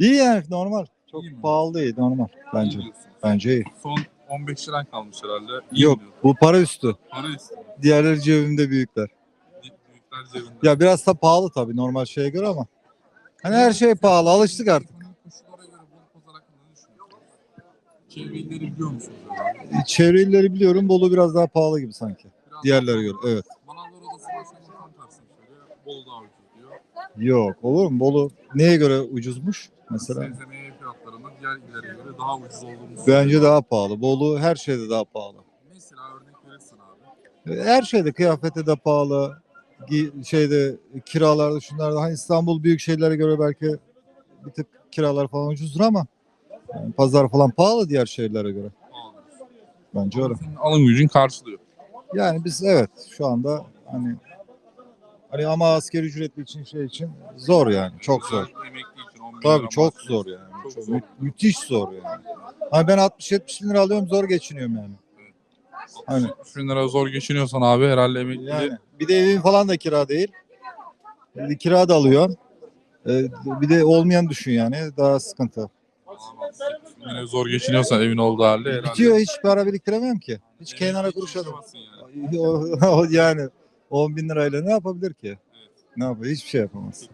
İyi yani normal. Çok İyi mi? pahalı değil normal bence. Bence iyi. Son 15 liran kalmış herhalde. İyi Yok mi diyorsun? bu para üstü. Para istiyor. Diğerleri cebimde büyükler. Büyükler cebinde. Ya biraz da pahalı tabii normal şeye göre ama. Hani her şey pahalı alıştık artık. Ekonomik koşullara göre Bolu pazar hakkında ne düşünüyorsunuz? Çevre illeri biliyor musunuz? herhalde? Çevre illeri biliyorum Bolu biraz daha pahalı gibi sanki. Biraz Diğerlere göre evet. Manavlar Odası Başkanı tam söylüyor. Bolu daha ucuz. Yok olur mu? Bolu neye göre ucuzmuş mesela? Sebze meyve fiyatlarının diğer illere göre daha ucuz olduğunu Bence daha pahalı. Bolu her şeyde daha pahalı. Mesela örnek verirsin abi. Her şeyde kıyafete de pahalı. gi- Şeyde kiralarda şunlarda hani İstanbul büyük şeylere göre belki bir tık kiralar falan ucuzdur ama yani pazar falan pahalı diğer şehirlere göre. Pahalı. Bence öyle. Senin alım gücün karşılıyor. Yani biz evet şu anda hani hani ama askeri ücretli için şey için zor yani çok zor. Özellikle Emekli için 10 bin Tabii çok zor yani. Çok Çok zor. mü- müthiş zor yani. Hani ben 60-70 bin lira alıyorum zor geçiniyorum yani. Hani 60 bin lira zor geçiniyorsan abi herhalde emekli. Yani bir de evin falan da kira değil. Bir kira da alıyorsun. Ee, bir de olmayan düşün yani daha sıkıntı. Yine zor geçiniyorsan evin olduğu halde herhalde. Bitiyor hiç para biriktiremem ki. Hiç Emekli kenara için kuruş alamam. yaşayamazsın yani. O- o yani 10 bin lirayla ne yapabilir ki? Ne yapıyor? Hiçbir şey yapamaz.